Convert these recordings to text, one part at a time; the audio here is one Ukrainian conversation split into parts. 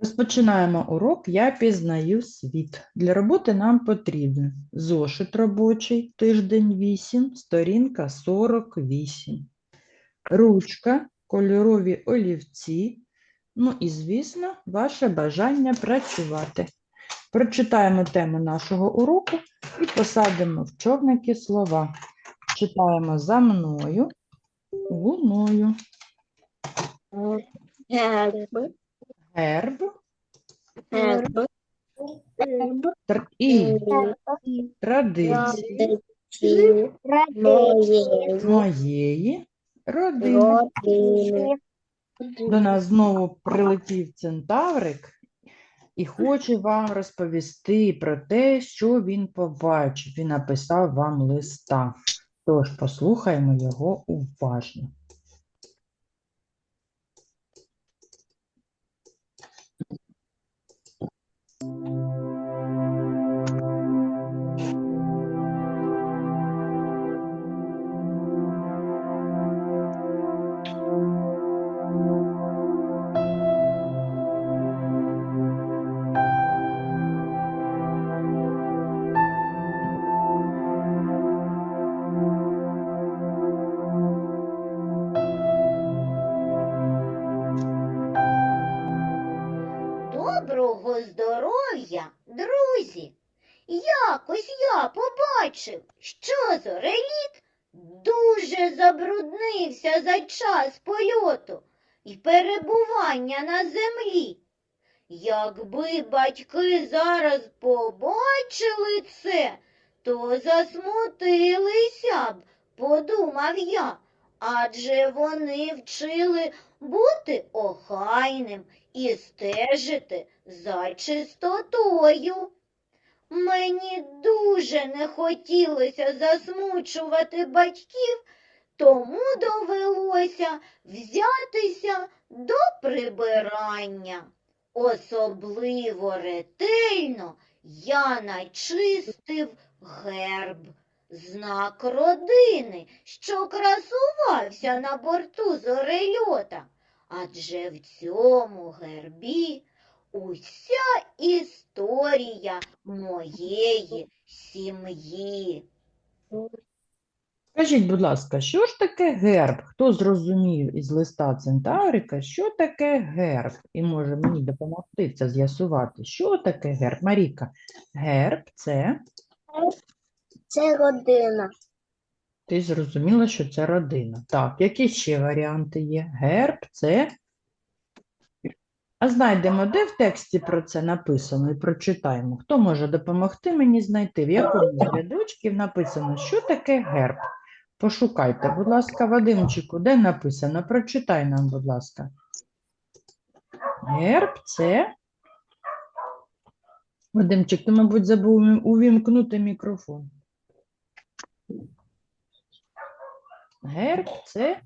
Розпочинаємо урок Я пізнаю світ. Для роботи нам потрібен зошит робочий, тиждень 8, сторінка 48, ручка, кольорові олівці, ну і, звісно, ваше бажання працювати. Прочитаємо тему нашого уроку і посадимо в човники слова. Читаємо за мною, луною. Герб, Герб герб, тр- і традиції моєї родини. До нас знову прилетів центаврик і хоче вам розповісти про те, що він побачив. Він написав вам листа. Тож послухаємо його уважно. Перебування на землі. Якби батьки зараз побачили це, то засмутилися б, подумав я, адже вони вчили бути охайним і стежити за чистотою. Мені дуже не хотілося засмучувати батьків, тому довелося взятися до прибирання. Особливо ретельно я начистив герб, знак родини, що красувався на борту зорельота. Адже в цьому гербі уся історія моєї сім'ї. Скажіть, будь ласка, що ж таке герб? Хто зрозумів із листа Центаврика, що таке герб? І може мені допомогти це з'ясувати. Що таке герб? Маріка, герб це Це родина. ти зрозуміла, що це родина. Так, які ще варіанти є? Герб це. А знайдемо, де в тексті про це написано і прочитаємо. Хто може допомогти мені знайти, в якому рядочків написано, що таке герб? Пошукайте, будь ласка, Вадимчику, де написано? Прочитай нам, будь ласка. Герб це. Вадимчик, ти, мабуть, забув увімкнути мікрофон. Герб це.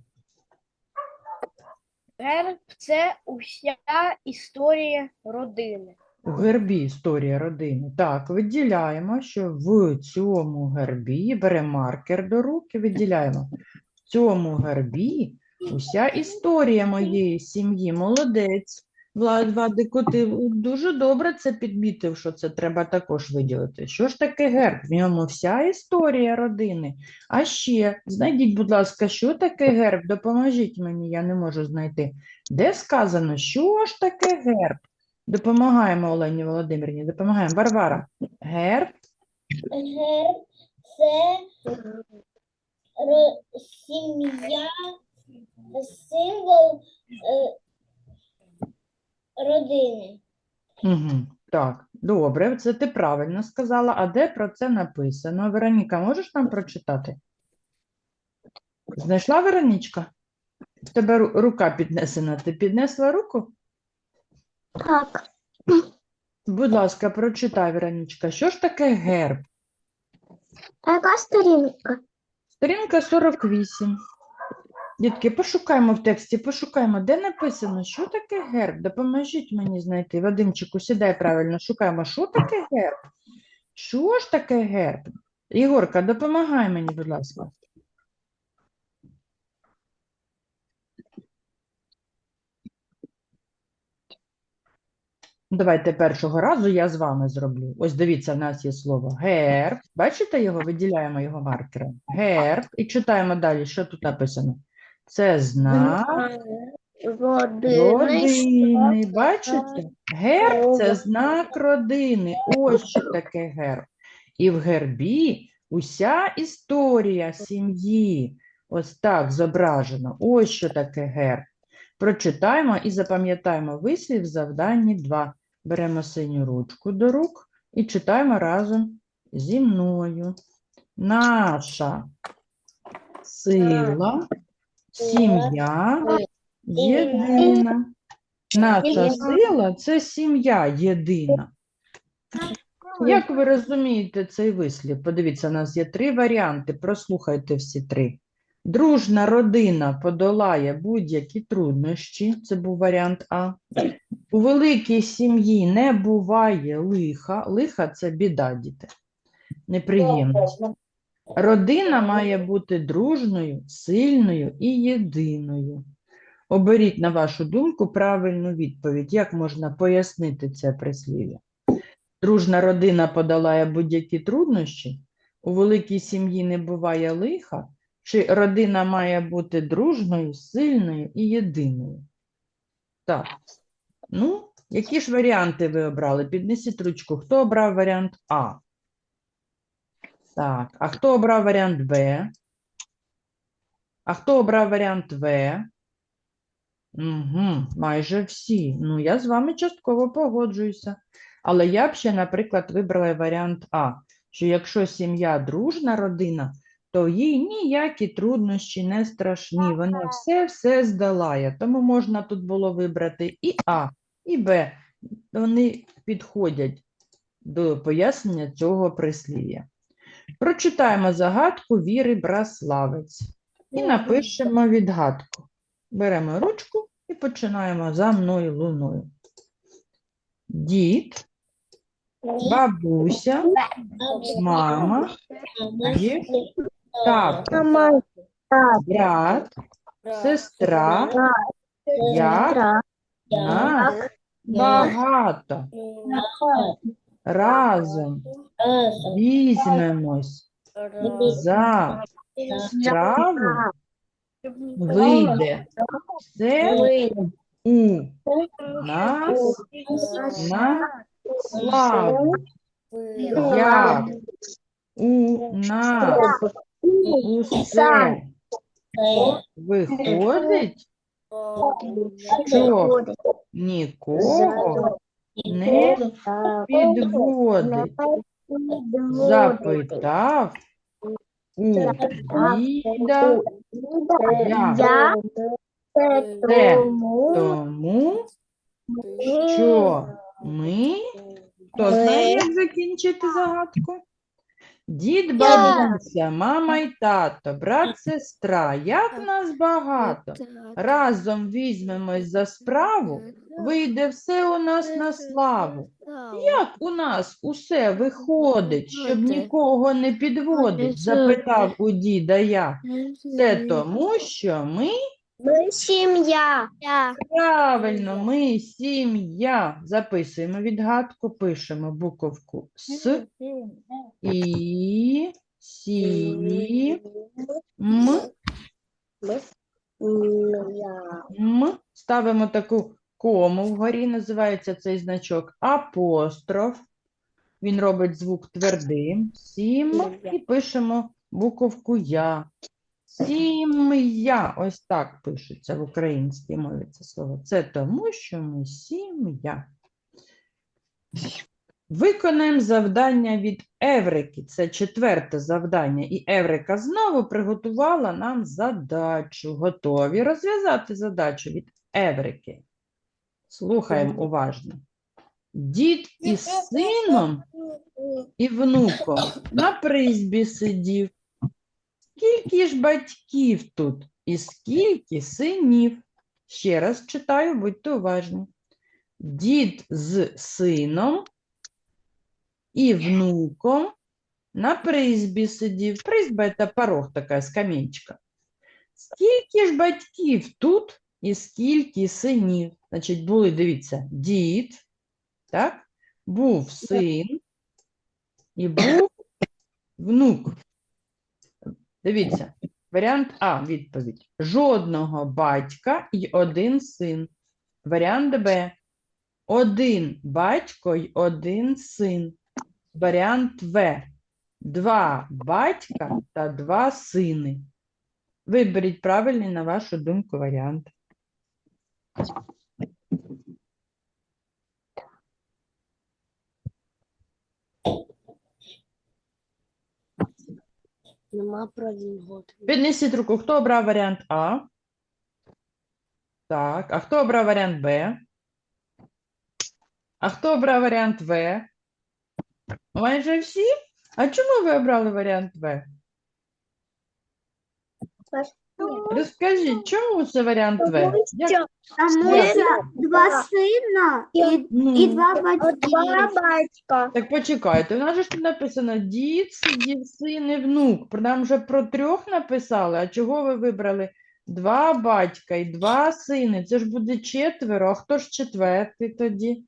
Герб це уся історія родини. У гербі історія родини. Так, виділяємо, що в цьому гербі беремо маркер до руки, виділяємо. В цьому гербі уся історія моєї сім'ї. Молодець. Влад Вадику, дуже добре це підмітив, що це треба також виділити. Що ж таке герб? В ньому вся історія родини. А ще знайдіть, будь ласка, що таке герб? Допоможіть мені, я не можу знайти. Де сказано, що ж таке герб? Допомагаємо Олені Володимирівні, допомагаємо. Варвара, герб Герб це сім'я, символ е, родини. Угу. Так, добре, це ти правильно сказала. А де про це написано? Вероніка, можеш нам прочитати? Знайшла Веронічка? В тебе рука піднесена. Ти піднесла руку? Так. Будь ласка, прочитай, Веронічка. Що ж таке герб? А яка сторінка? Сторінка 48. Дітки, пошукаємо в тексті, пошукаємо, де написано, що таке герб. Допоможіть мені знайти. Вадимчику, сідай правильно, шукаємо, що таке герб. Що ж таке герб? Ігорка, допомагай мені, будь ласка. Давайте першого разу я з вами зроблю. Ось дивіться, в нас є слово герб. Бачите його? Виділяємо його маркером. Герб. І читаємо далі, що тут написано. Це знак родини. Бачите? Герб це знак родини. Ось що таке герб. І в гербі уся історія сім'ї. Ось так зображено. Ось що таке герб. Прочитаємо і запам'ятаємо вислів завданні 2. Беремо синю ручку до рук і читаємо разом зі мною. Наша сила, сім'я єдина. Наша сила це сім'я єдина. Як ви розумієте цей вислів? Подивіться, у нас є три варіанти. Прослухайте всі три. Дружна родина подолає будь-які труднощі. Це був варіант А. У великій сім'ї не буває лиха. Лиха це біда, діти. Неприємність. Родина має бути дружною, сильною і єдиною. Оберіть, на вашу думку, правильну відповідь. Як можна пояснити це прислів'я? Дружна родина подолає будь-які труднощі, у великій сім'ї не буває лиха, чи родина має бути дружною, сильною і єдиною? Так. Ну, які ж варіанти ви обрали? Піднесіть ручку. Хто обрав варіант А? Так. А хто обрав варіант Б? А хто обрав варіант В? Угу, майже всі. Ну, я з вами частково погоджуюся. Але я б ще, наприклад, вибрала варіант А, що якщо сім'я дружна родина, то їй ніякі труднощі не страшні. Вона все-все здолає. Тому можна тут було вибрати і А, і Б. Вони підходять до пояснення цього прислів'я. Прочитаємо загадку Віри Браславець і напишемо відгадку. Беремо ручку і починаємо за мною луною. Дід, бабуся, мама, дід, тато, брат, сестра, я, нас багато. Разом візьмемось за справу, вийде все у нас на славу. Як у нас виходить, що нікого не підводить. Запитав у діда я. Це тому, що ми. Хто знає, як закінчити загадку? Дід, бабуся, мама й тато, брат, сестра. Як нас багато. Разом візьмемось за справу, вийде все у нас на славу. Як у нас усе виходить, щоб нікого не підводить? Запитав у діда я. Це тому, що ми Ми сім'я. правильно, ми сім'я. Записуємо відгадку, пишемо буковку С і сі м. М. Ставимо таку кому вгорі, називається цей значок апостроф. Він робить звук твердим. Сім. І пишемо буковку Я. Сім'я. Ось так пишеться в українській мові це слово. Це тому, що ми сім'я. Виконаємо завдання від Еврики. Це четверте завдання. І Еврика знову приготувала нам задачу. Готові розв'язати задачу від Еврики. Слухаємо уважно. Дід із сином і внуком на призбі сидів. Скільки ж батьків тут і скільки синів? Ще раз читаю, будьте уважні. Дід з сином і внуком на призбі сидів. Призьба – це порог, така скам'ячка. Скільки ж батьків тут і скільки синів? Значить, були, дивіться, дід, так? Був син і був внук. Дивіться, варіант А, відповідь. Жодного батька і один син. Варіант Б. Один батько й один син. Варіант В. Два батька та два сини. Виберіть правильний, на вашу думку, варіант. Нема про один. Піднесіть руку. Хто обрав варіант А? Так. А хто обрав варіант Б? А хто обрав варіант В? Майже всі? А чому ви обрали варіант В? Розкажіть, чому це варіант В? Як- Тому що два сина і, ну, і два батьки. Два батька. Так почекайте, у нас же ж тут написано дід, сидів, син і внук. Про- Нам вже про трьох написали. А чого ви вибрали два батька і два сини? Це ж буде четверо. А хто ж четвертий тоді?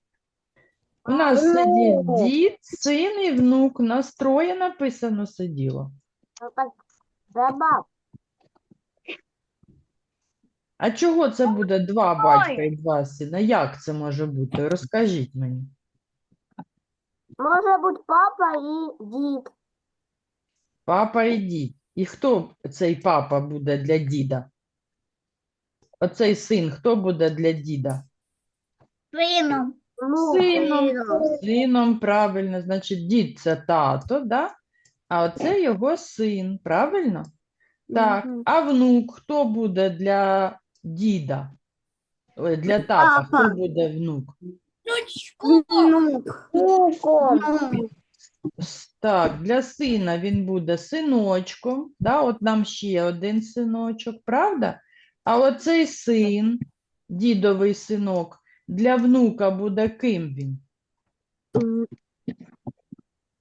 У нас сидів Внук. дід, син і внук. У нас троє написано сиділо. А чого це буде два батька і два сина? Як це може бути? Розкажіть мені. Може бути папа і дід. Папа і дід. І хто цей папа буде для діда? Оцей син, хто буде для діда? Сином. Сином. Сином, правильно, значить, дід це тато, да? А оце його син, правильно? Так, а внук хто буде для діда? Ой, Для тата, хто Папа. буде внук? Внук. С- Так, для сина він буде синочком, да? От нам ще один синочок, правда? А оцей син, дідовий синок, для внука буде ким він?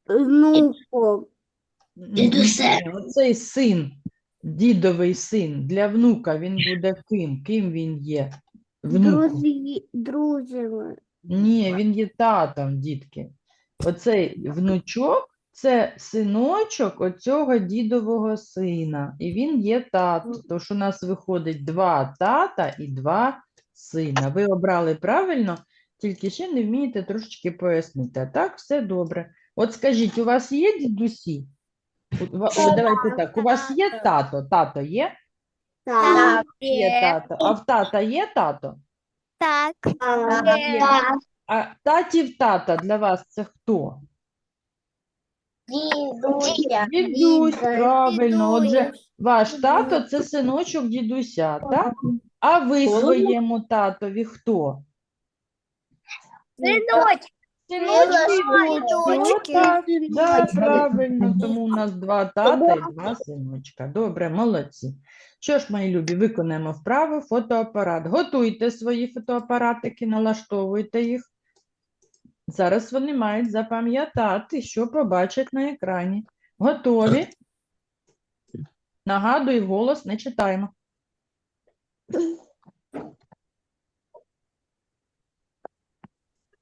Внуком. Ні, Оцей син, дідовий син, для внука він буде ким? Ким він є? Внуком. Друзі, друзями. Ні, він є татом, дітки. Оцей внучок це синочок оцього дідового сина. І він є тато. Тож у нас виходить два тата і два сина. Ви обрали правильно, тільки ще не вмієте трошечки пояснити. А так, все добре. От скажіть, у вас є дідусі? Давайте так, у вас є тато? Тато є? Так. Є тато. А в тата є тато? Так. А татів тата для вас це хто? Дідуся. Дідусь, правильно. Отже, ваш тато це синочок дідуся, так? А ви своєму татові хто? Синочок. Синочки, так, правильно, тому у нас два тата і два синочка. Добре, молодці. Що ж, мої любі, виконаємо вправу фотоапарат. Готуйте свої фотоапаратики, налаштовуйте їх. Зараз вони мають запам'ятати, що побачать на екрані. Готові? Нагадую, голос не читаємо.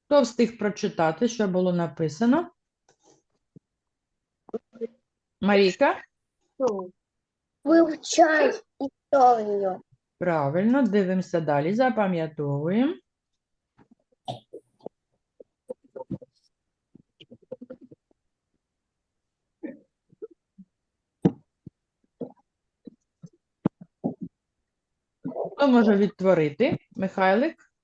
Хто встиг прочитати, що було написано? Марійка? Вивчай історію. Правильно, дивимося далі, запам'ятовуємо. Хто може відтворити? Михайлик?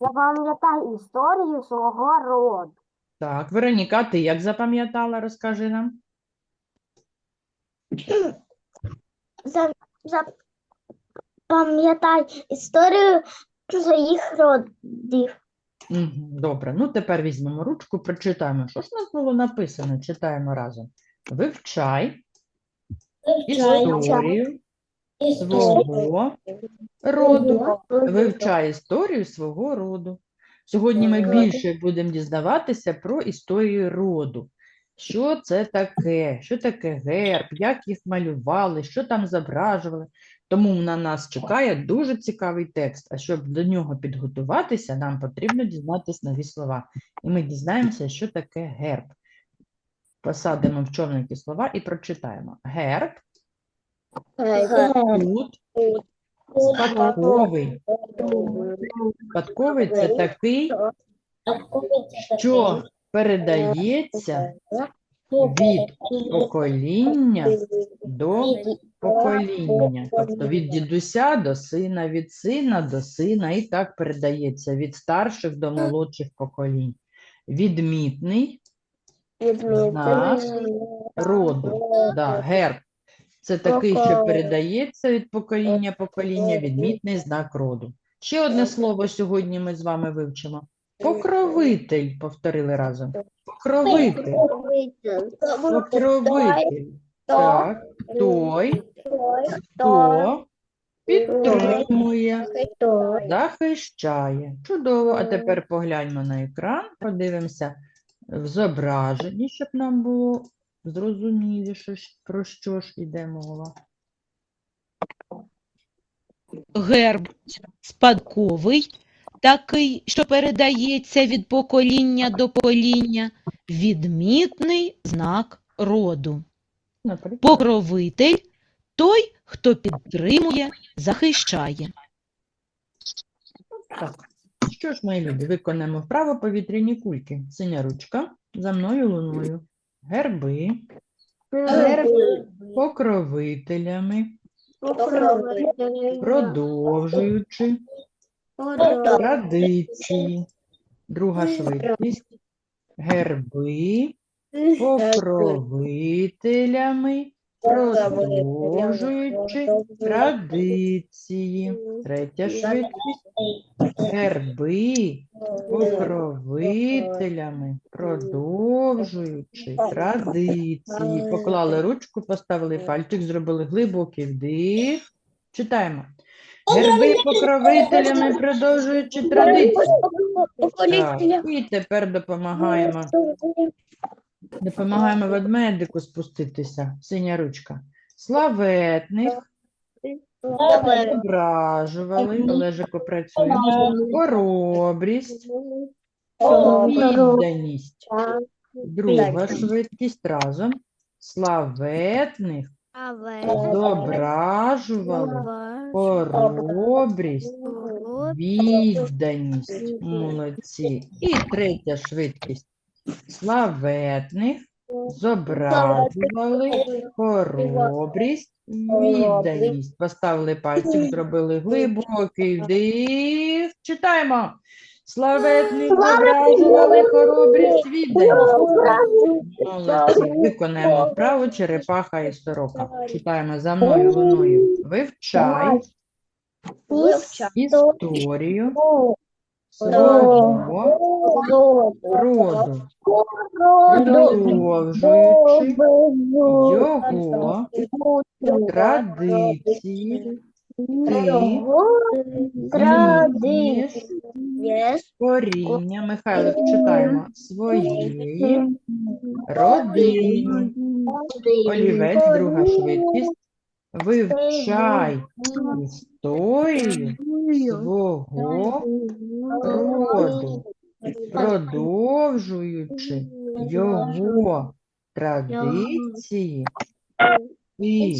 Запам'ятай історію свого роду. Так, Вероніка, ти як запам'ятала, розкажи нам. Запам'ятай історію своїх родів. Мгм, Добре, ну тепер візьмемо ручку, прочитаємо. Що ж у нас було написано? Читаємо разом. Вивчай історію свого роду. Вивчай історію свого роду. Сьогодні ми більше будемо дізнаватися про історію роду. Що це таке? Що таке герб? Як їх малювали? Що там зображували? Тому на нас чекає дуже цікавий текст. А щоб до нього підготуватися, нам потрібно дізнатися нові слова. І ми дізнаємося, що таке герб. Посадимо в човники слова і прочитаємо. Герб тут спадковий. Спадковий це такий, що передається від покоління до покоління. Тобто від дідуся до сина, від сина до сина, і так передається від старших до молодших поколінь. Відмітний знак роду. Да, герб. Це такий, що передається від покоління покоління, відмітний знак роду. Ще одне слово сьогодні ми з вами вивчимо. Покровитель, повторили разом. Покровитель. Покровитель. Так, той, хто підтримує, захищає. Чудово. А тепер погляньмо на екран, подивимося в зображенні, щоб нам було зрозуміліше, щ- про що ж іде мова. Герб спадковий, такий, що передається від покоління до покоління, відмітний знак роду. Наприклад, Покровитель той, хто підтримує, захищає. так. Що ж, мої люди, виконаємо вправо повітряні кульки. Синя ручка, за мною луною. Герби, покровителями, продовжуючи. Традиції. Друга швидкість. Герби, покровителями, продовжуючи традиції. Третя швидкість. Герби, покровителями, продовжуючи традиції. Поклали ручку, поставили пальчик, зробили глибокий вдих. Читаємо. Герби покровителями, продовжуючи традиції. Так, і тепер допомагаємо. Допомагаємо ведмедику спуститися. Синя ручка. Славетних ображували. Олежику працює. Хоробрість, відданість. Друга швидкість разом. Славетних зображували хоробрість, відданість. Молодці. І третя швидкість. Славетних зображували хоробрість, відданість. Поставили пальчик, зробили глибокий вдих. Читаємо. Славетних зображували хоробрість, відданість. Молодці. Виконаємо вправу черепаха і сорока. Читаємо за мною луною. Вивчай історію свого роду, продовжуючи його традиції, ти змінюєш коріння, Михайлик, читаємо, своєї родини. Олівець, друга швидкість. Вивчай історію свого роду, продовжуючи його традиції, і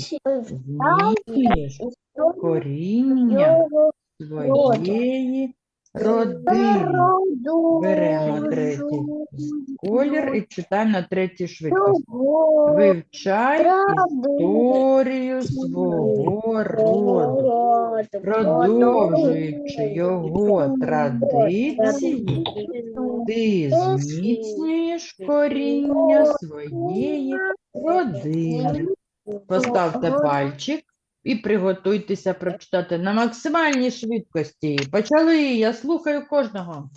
змінюєш коріння своєї родини. Беремо третій колір і читаємо на третій швидкості. Вивчай історію свого роду, продовжуючи його традиції, ти зміцнюєш коріння своєї родини. Поставте пальчик і приготуйтеся прочитати на максимальній швидкості. Почали, я слухаю кожного.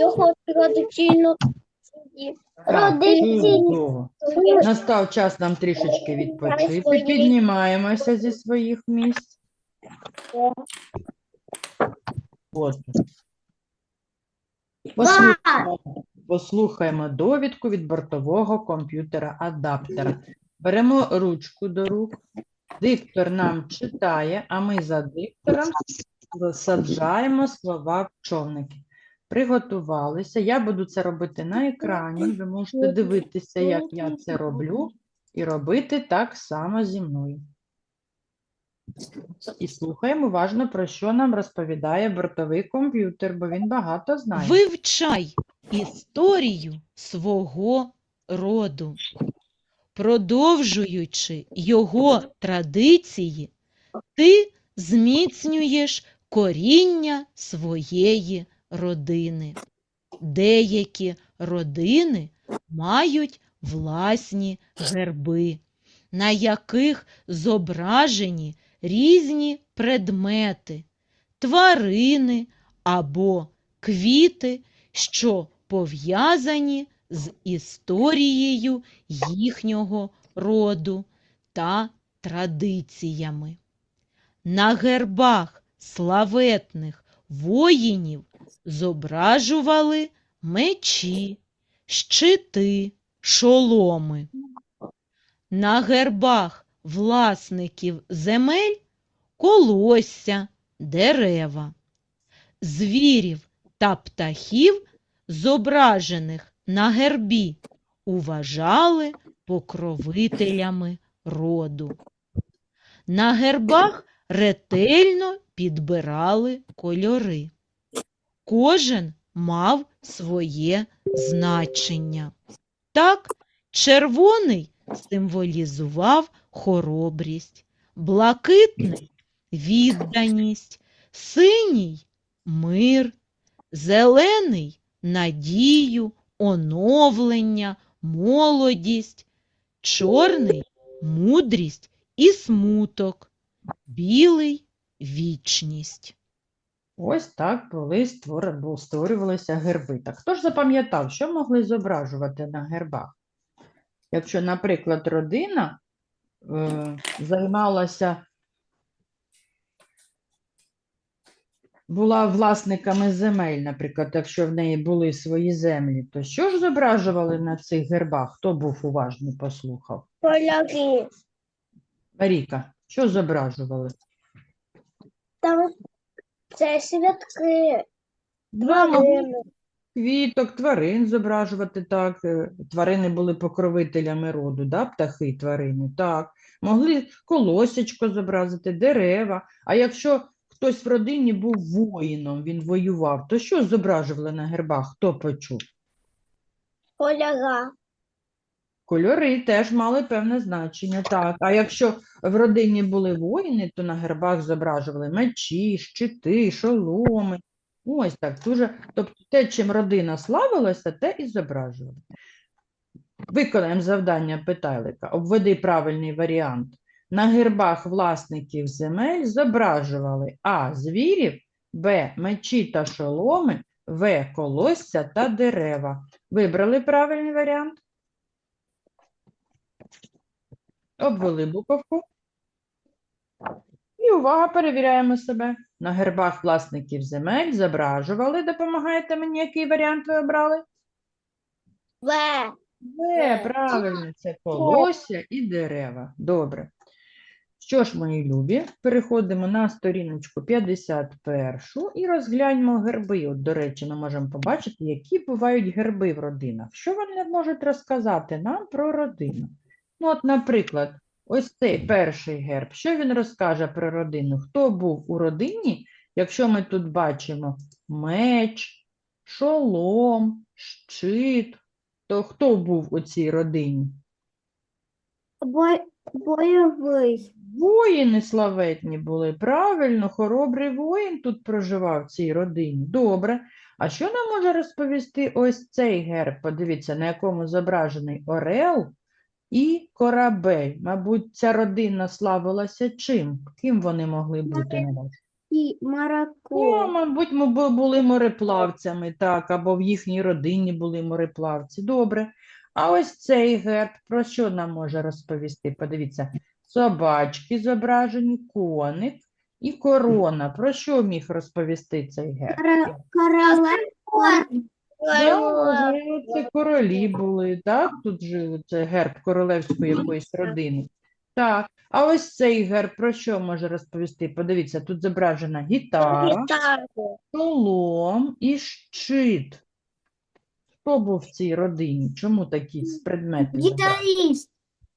Його традиційно Так, Настав час нам трішечки відпочити. Піднімаємося зі своїх місць. От. Послухаємо послухаємо довідку від бортового комп'ютера-адаптера. Беремо ручку до рук, диктор нам читає, а ми за диктором саджаємо слова в човники. Приготувалися. Я буду це робити на екрані. Ви можете дивитися, як я це роблю, і робити так само зі мною. І слухаємо уважно, про що нам розповідає бортовий комп'ютер, бо він багато знає. Вивчай історію свого роду, продовжуючи його традиції, ти зміцнюєш коріння своєї родини. Деякі родини мають власні герби, на яких зображені різні предмети, тварини або квіти, що пов'язані з історією їхнього роду та традиціями. На гербах славетних воїнів зображували мечі, щити, шоломи. На гербах власників земель колосся, дерева. Звірів та птахів, зображених на гербі, уважали покровителями роду. На гербах ретельно підбирали кольори. Кожен мав своє значення. Так, червоний символізував хоробрість, блакитний відданість, синій мир, зелений надію, оновлення, молодість, чорний мудрість і смуток, білий вічність. Ось так були створювалися герби. Так хто ж запам'ятав, що могли зображувати на гербах? Якщо, наприклад, родина е, займалася, була власниками земель, наприклад, якщо в неї були свої землі, то що ж зображували на цих гербах? Хто був уважний, послухав? Поляки. Маріка, що зображували? Там це святки. Два тварини. Квіток, тварин зображувати так. е, Тварини були покровителями роду, да? птахи, тварини, так. Могли колосячко зобразити, дерева. А якщо хтось в родині був воїном, він воював, то що зображували на гербах? Хто почув? Поляга. Кольори теж мали певне значення, так. А якщо в родині були воїни, то на гербах зображували мечі, щити, шоломи. Ось так. Дуже... Тобто те, чим родина славилася, те і зображували. Виконаємо завдання питайлика. Обведи правильний варіант. На гербах власників земель зображували А. Звірів, Б. Мечі та шоломи, В. Колосся та дерева. Вибрали правильний варіант? Обвели буковку. І увага, перевіряємо себе. На гербах власників земель зображували. Допомагаєте мені, який варіант ви обрали? В. Е, правильно, це колосся і дерева. Добре. Що ж, мої любі, переходимо на сторіночку 51 і розгляньмо герби. От, до речі, ми можемо побачити, які бувають герби в родинах. Що вони можуть розказати нам про родину? Ну, от, наприклад, ось цей перший герб. Що він розкаже про родину? Хто був у родині, якщо ми тут бачимо меч, шолом, щит, то хто був у цій родині? Бой... Бойовий. Воїни славетні були, правильно, хоробрий воїн тут проживав в цій родині. Добре. А що нам може розповісти ось цей герб? Подивіться, на якому зображений орел і корабель. Мабуть, ця родина славилася чим? Ким вони могли бути? на вашу І Ну, мабуть, ми були мореплавцями, так, або в їхній родині були мореплавці. Добре. А ось цей герб про що нам може розповісти? Подивіться, собачки зображені, коник і корона. Про що міг розповісти цей герб? Королева. Можливо, це королі були, так? Тут жили, це герб королевської якоїсь родини. Так, а ось цей герб про що може розповісти? Подивіться, тут зображена гітара, шолом і щит. Хто був в цій родині? Чому такі предмети?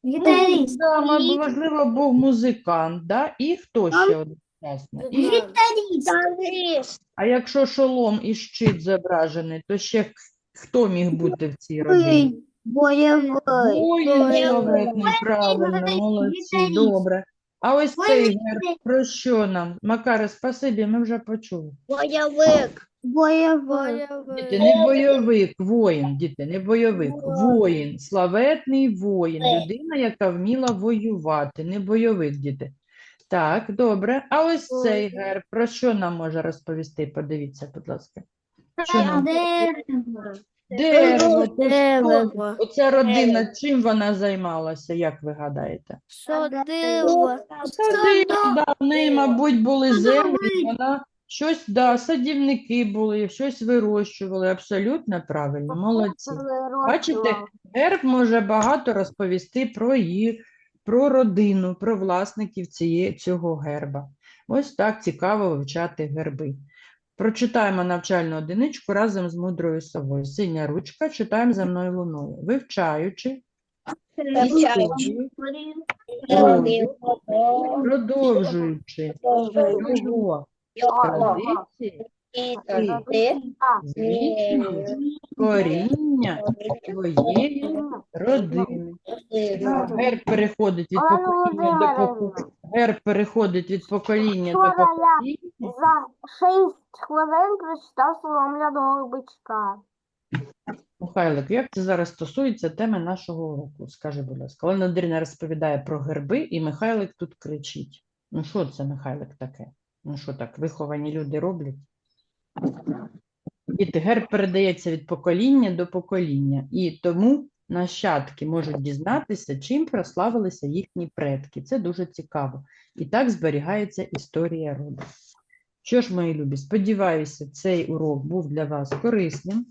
Гітарист. Ну, да, можливо, був музикант, да? І хто ще І, Гітарист. а якщо шолом і щит зображений, то ще хто міг бути в цій родині? Бойовий. Бойовий. правильно, молодці, добре. А ось цей герб про що нам? Макаре, спасибі, ми вже почули. Бойовик. Бойовий. Діти, не бойовик, воїн, діти, не бойовик, воїн, славетний воїн, людина, яка вміла воювати, не бойовик, діти. Так, добре. А ось цей герб, про що нам може розповісти? Подивіться, будь ласка. Що нам? Дерево. що? Оця родина, чим вона займалася, як ви гадаєте? Садила, да, в неї, мабуть, були землі, вона щось, да, садівники були, щось вирощували, абсолютно правильно, молодці. Бачите, герб може багато розповісти про її, про родину, про власників цієї, цього герба. Ось так цікаво вивчати герби. Прочитаємо навчальну одиничку разом з мудрою совою. Синя ручка, читаємо за мною луною. Вивчаючи продовжуючи його традиції, зміцнюєш коріння своєї родини. Герб переходить від покоління до покоління. Герб переходить від покоління до покоління. За шість хвилин прочитав соломляного бичка. Михайлик, як це зараз стосується теми нашого уроку? Скажи, будь ласка. Олена Андрійовна розповідає про герби, і Михайлик тут кричить. Ну що це, Михайлик, таке? Ну що так, виховані люди роблять? Діти, герб передається від покоління до покоління, і тому нащадки можуть дізнатися, чим прославилися їхні предки. Це дуже цікаво. І так зберігається історія роду. Що ж, мої любі, сподіваюся, цей урок був для вас корисним.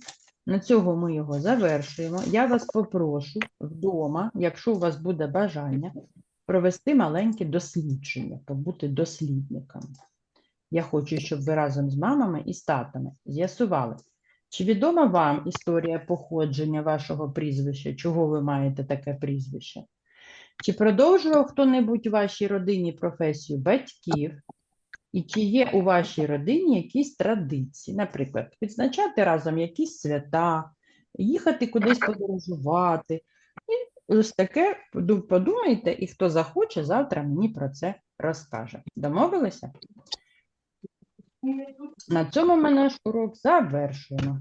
На цього ми його завершуємо. Я вас попрошу вдома, якщо у вас буде бажання, провести маленьке дослідження, побути дослідниками. Я хочу, щоб ви разом з мамами і з татами з'ясували, чи відома вам історія походження вашого прізвища, чого ви маєте таке прізвище? Чи продовжував хто-небудь у вашій родині професію батьків? І чи є у вашій родині якісь традиції, наприклад, відзначати разом якісь свята, їхати кудись подорожувати. І ось таке подумайте, і хто захоче, завтра мені про це розкаже. Домовилися? На цьому ми наш урок завершуємо.